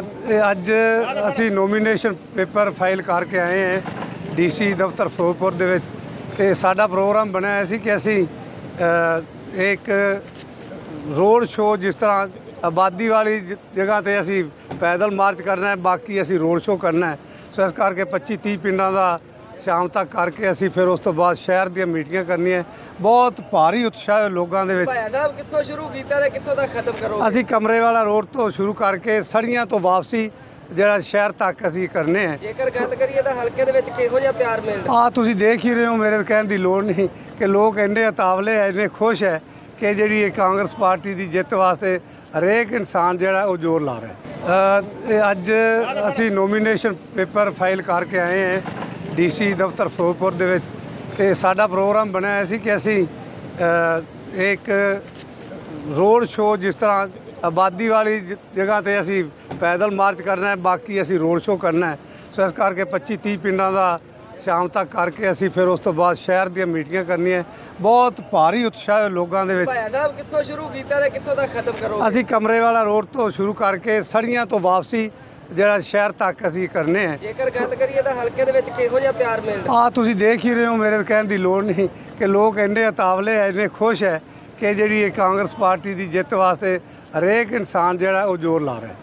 ਇਹ ਅੱਜ ਅਸੀਂ ਨੋਮੀਨੇਸ਼ਨ ਪੇਪਰ ਫਾਈਲ ਕਰਕੇ ਆਏ ਹਾਂ ਡੀਸੀ ਦਫ਼ਤਰ ਫਿਰੋਜ਼ਪੁਰ ਦੇ ਵਿੱਚ। ਤੇ ਸਾਡਾ ਪ੍ਰੋਗਰਾਮ ਬਣਿਆ ਹੋਇਆ ਸੀ ਕਿ ਅਸੀਂ ਅ, ਇੱਕ ਰੋਡ ਸ਼ੋਅ ਜਿਸ ਤਰ੍ਹਾਂ ਆਬਾਦੀ ਵਾਲੀ ਜ- ਜਗ੍ਹਾ ਤੇ ਅਸੀਂ ਪੈਦਲ ਮਾਰਚ ਕਰਨਾ ਹੈ ਬਾਕੀ ਅਸੀਂ ਰੋਡ ਸ਼ੋਅ ਕਰਨਾ ਹੈ। ਸੋ ਇਸ ਕਰਕੇ 25 30 ਪਿੰਡਾਂ ਦਾ ਸ਼ਾਮ ਤੱਕ ਕਰਕੇ ਅਸੀਂ ਫਿਰ ਉਸ ਤੋਂ ਬਾਅਦ ਸ਼ਹਿਰ ਦੀਆਂ ਮੀਟਿੰਗਾਂ ਕਰਨੀਆਂ। ਬਹੁਤ ਭਾਰੀ ਉਤਸ਼ਾਹ ਹੈ ਲੋਕਾਂ ਦੇ ਵਿੱਚ। ਭਾਇਆ ਸਾਹਿਬ ਕਿੱਥੋਂ ਸ਼ੁਰੂ ਕੀਤਾ ਤੇ ਕਿੱਥੋਂ ਤੱਕ ਖਤਮ ਕਰੋਗੇ? ਅਸੀਂ ਕਮਰੇ ਵਾਲਾ ਰੋਡ ਤੋਂ ਸ਼ੁਰੂ ਕਰਕੇ ਸੜੀਆਂ ਤੋਂ ਵਾਪਸੀ ਜਿਹੜਾ ਸ਼ਹਿਰ ਤੱਕ ਅਸੀਂ ਕਰਨੇ ਹੈ ਜੇਕਰ ਗੱਲ ਕਰੀਏ ਤਾਂ ਹਲਕੇ ਦੇ ਵਿੱਚ ਕਿਹੋ ਜਿਹਾ ਪਿਆਰ ਮਿਲ ਰਿਹਾ ਆ ਤੁਸੀਂ ਦੇਖ ਹੀ ਰਹੇ ਹੋ ਮੇਰੇ ਕਹਿਣ ਦੀ ਲੋੜ ਨਹੀਂ ਕਿ ਲੋਕ ਇੰਨੇ ਉਤਾਵਲੇ ਹੈ ਇੰਨੇ ਖੁਸ਼ ਹੈ ਕਿ ਜਿਹੜੀ ਇਹ ਕਾਂਗਰਸ ਪਾਰਟੀ ਦੀ ਜਿੱਤ ਵਾਸਤੇ ਹਰੇਕ ਇਨਸਾਨ ਜਿਹੜਾ ਉਹ ਜ਼ੋਰ ਲਾ ਰਿਹਾ। ਅੱਜ ਅਸੀਂ ਨੋਮੀਨੇਸ਼ਨ ਪੇਪਰ ਫਾਈਲ ਕਰਕੇ ਆਏ ਹਾਂ। ਡੀਸੀ ਦਫ਼ਤਰ ਫਿਰੋਜ਼ਪੁਰ ਦੇ ਵਿੱਚ। ਤੇ ਸਾਡਾ ਪ੍ਰੋਗਰਾਮ ਬਣਿਆ ਸੀ ਕਿ ਅਸੀਂ ਇੱਕ ਰੋਡ ਸ਼ੋਅ ਜਿਸ ਤਰ੍ਹਾਂ ਆਬਾਦੀ ਵਾਲੀ ਜਗ੍ਹਾ ਤੇ ਅਸੀਂ ਪੈਦਲ ਮਾਰਚ ਕਰਨਾ ਹੈ ਬਾਕੀ ਅਸੀਂ ਰੋਡ ਸ਼ੋਅ ਕਰਨਾ ਹੈ। ਸੋ ਇਸ ਕਰਕੇ 25 30 ਪਿੰਡਾਂ ਦਾ ਸ਼ਾਮ ਤੱਕ ਕਰਕੇ ਅਸੀਂ ਫਿਰ ਉਸ ਤੋਂ ਬਾਅਦ ਸ਼ਹਿਰ ਦੀਆਂ ਮੀਟਿੰਗਾਂ ਕਰਨੀਆਂ ਬਹੁਤ ਭਾਰੀ ਉਤਸ਼ਾਹ ਹੈ ਲੋਕਾਂ ਦੇ ਵਿੱਚ। ਭਾਇਆ ਸਾਹਿਬ ਕਿੱਥੋਂ ਸ਼ੁਰੂ ਕੀਤਾ ਤੇ ਕਿੱਥੋਂ ਤੱਕ ਖਤਮ ਕਰੋਗੇ? ਅਸੀਂ ਕਮਰੇ ਵਾਲਾ ਰੋਡ ਤੋਂ ਸ਼ੁਰੂ ਕਰਕੇ ਸੜੀਆਂ ਤੋਂ ਵਾਪਸੀ ਜਿਹੜਾ ਸ਼ਹਿਰ ਤੱਕ ਅਸੀਂ ਕਰਨੇ ਹੈ ਜੇਕਰ ਗੱਲ ਕਰੀਏ ਤਾਂ ਹਲਕੇ ਦੇ ਵਿੱਚ ਕਿਹੋ ਜਿਹਾ ਪਿਆਰ ਮਿਲ ਰਿਹਾ ਆ ਤੁਸੀਂ ਦੇਖ ਹੀ ਰਹੇ ਹੋ ਮੇਰੇ ਕਹਿਣ ਦੀ ਲੋੜ ਨਹੀਂ ਕਿ ਲੋਕ ਇੰਨੇ ਉਤਾਵਲੇ ਹੈ ਇੰਨੇ ਖੁਸ਼ ਹੈ ਕਿ ਜਿਹੜੀ ਇਹ ਕਾਂਗਰਸ ਪਾਰਟੀ ਦੀ ਜਿੱਤ ਵਾਸਤੇ ਹਰੇਕ ਇਨਸਾਨ ਜਿਹੜਾ ਉਹ ਜ਼ੋਰ ਲਾ ਰਿਹਾ।